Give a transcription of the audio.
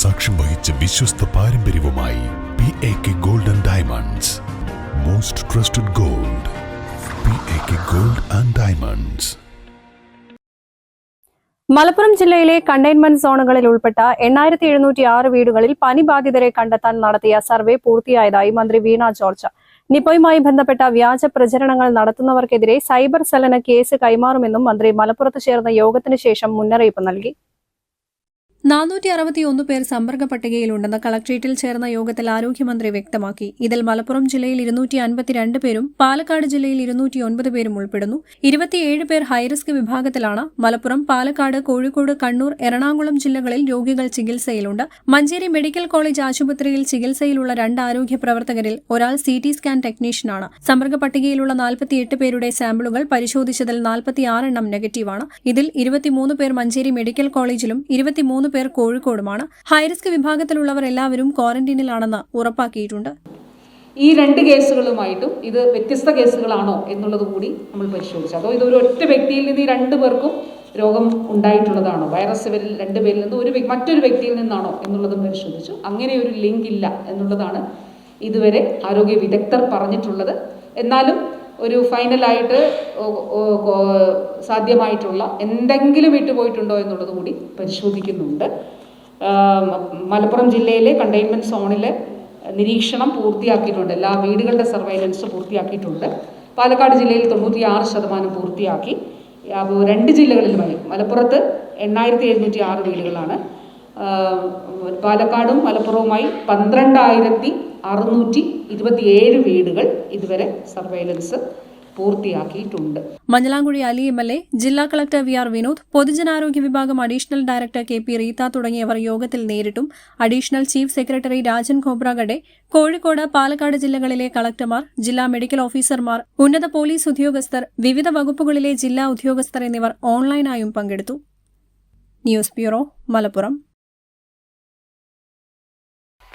സാക്ഷ്യം വഹിച്ച വിശ്വസ്ത പാരമ്പര്യവുമായി P A K gold and diamonds most trusted gold P A K gold and diamonds Malappuram ജില്ലയിലെ containment സോണുകളിൽ ഉൾപ്പെട്ട എണ്ണായിരത്തി എഴുന്നൂറ്റി ആറ് വീടുകളിൽ പനി ബാധിതരെ കണ്ടെത്താൻ നടത്തിയ സർവേ പൂർത്തിയായതായി മന്ത്രി വീണ ജോർജ്. നിപയുമായി ബന്ധപ്പെട്ട വ്യാജ പ്രചരണങ്ങൾ നടത്തുന്നവർക്കെതിരെ സൈബർ സെല്ലിന് കേസ് കൈമാറുമെന്നും മന്ത്രി മലപ്പുറത്ത് ചേർന്ന യോഗത്തിന് ശേഷം മുന്നറിയിപ്പ് നൽകി. നാനൂറ്റി അറുപത്തിയൊന്ന് പേർ സമ്പർക്ക പട്ടികയിലുണ്ടെന്ന് കളക്ട്രേറ്റിൽ ചേർന്ന യോഗത്തിൽ ആരോഗ്യമന്ത്രി വ്യക്തമാക്കി. ഇതിൽ മലപ്പുറം ജില്ലയിൽ ഇരുന്നൂറ്റി അൻപത്തിരണ്ട് പേരും പാലക്കാട് ജില്ലയിൽ ഇരുന്നൂറ്റി ഒൻപത് പേരും ഉൾപ്പെടുന്നു. ഇരുപത്തിയേഴ് പേർ ഹൈറിസ്ക് വിഭാഗത്തിലാണ്. മലപ്പുറം പാലക്കാട് കോഴിക്കോട് കണ്ണൂർ എറണാകുളം ജില്ലകളിൽ രോഗികൾ ചികിത്സയിലുണ്ട്. മഞ്ചേരി മെഡിക്കൽ കോളേജ് ആശുപത്രിയിൽ ചികിത്സയിലുള്ള രണ്ട് ആരോഗ്യ പ്രവർത്തകരിൽ ഒരാൾ സി ടി സ്കാൻ ടെക്നീഷ്യനാണ്. സമ്പർക്ക പട്ടികയിലുള്ള നാൽപ്പത്തിയെട്ട് പേരുടെ സാമ്പിളുകൾ പരിശോധിച്ചതിൽ നാൽപ്പത്തിയാറെണ്ണം നെഗറ്റീവാണ്. ഇതിൽ ഇരുപത്തിമൂന്ന് പേർ മഞ്ചേരി മെഡിക്കൽ കോളേജിലും ഇരുപത്തിമൂന്ന് പേർ കോഴിക്കോടുമാണ്. ഹൈറിസ്ക് വിഭാഗത്തിലുള്ളവർ എല്ലാവരും ക്വാറന്റീനിലാണെന്ന് ഉറപ്പാക്കിയിട്ടുണ്ട്. ഈ രണ്ട് കേസുകളുമായിട്ടും ഇത് വ്യത്യസ്ത കേസുകളാണോ എന്നുള്ളത് കൂടി നമ്മൾ പരിശോധിച്ചു. അതോ ഇത് ഒരു ഒറ്റ വ്യക്തിയിൽ നിന്ന് ഈ രണ്ട് പേർക്കും രോഗം ഉണ്ടായിട്ടുള്ളതാണോ? വൈറസ് ഇവരിൽ രണ്ട് പേരിൽ നിന്ന് ഒരു മറ്റൊരു വ്യക്തിയിൽ നിന്നാണോ എന്നുള്ളതും പരിശോധിച്ചു. അങ്ങനെ ഒരു ലിങ്ക് ഇല്ല എന്നുള്ളതാണ് ഇതുവരെ ആരോഗ്യ വിദഗ്ധർ പറഞ്ഞിട്ടുള്ളത്. എന്നാലും ഒരു ഫൈനലായിട്ട് സാധ്യമായിട്ടുള്ള എന്തെങ്കിലും വിട്ടുപോയിട്ടുണ്ടോ എന്നുള്ളത് കൂടി പരിശോധിക്കുന്നുണ്ട്. മലപ്പുറം ജില്ലയിലെ കണ്ടെയ്ൻമെന്റ് സോണിലെ നിരീക്ഷണം പൂർത്തിയാക്കിയിട്ടുണ്ട്. എല്ലാ വീടുകളുടെ സർവൈലൻസ് പൂർത്തിയാക്കിയിട്ടുണ്ട്. പാലക്കാട് ജില്ലയിൽ തൊണ്ണൂറ്റിയാറ് ശതമാനം പൂർത്തിയാക്കി. അപ്പോൾ രണ്ട് ജില്ലകളിലുമായി മലപ്പുറത്ത് എണ്ണായിരത്തി എഴുന്നൂറ്റി ആറ് വീടുകളാണ് പാലക്കാടും മലപ്പുറവുമായി പന്ത്രണ്ടായിരത്തി അറുന്നൂറ്റി ഇരുപത്തിയേഴ് വീടുകൾ ഇതുവരെ surveillance പൂർത്തിയാക്കിയിട്ടുണ്ട്. Manjalamkuzhi Ali M L A ജില്ലാ കളക്ടർ വി ആർ വിനോദ് പൊതുജനാരോഗ്യ വിഭാഗം additional director K P Reetha തുടങ്ങിയവർ യോഗത്തിൽ നേരിട്ടും additional chief secretary Rajan Khobragade Kozhikode Palakkad ജില്ലകളിലെ കളക്ടർമാർ ജില്ലാ മെഡിക്കൽ ഓഫീസർമാർ ഉന്നത പോലീസ് ഉദ്യോഗസ്ഥർ വിവിധ വകുപ്പുകളിലെ ജില്ലാ ഉദ്യോഗസ്ഥർ എന്നിവർ ഓൺലൈനായും പങ്കെടുത്തു. News bureau Malappuram.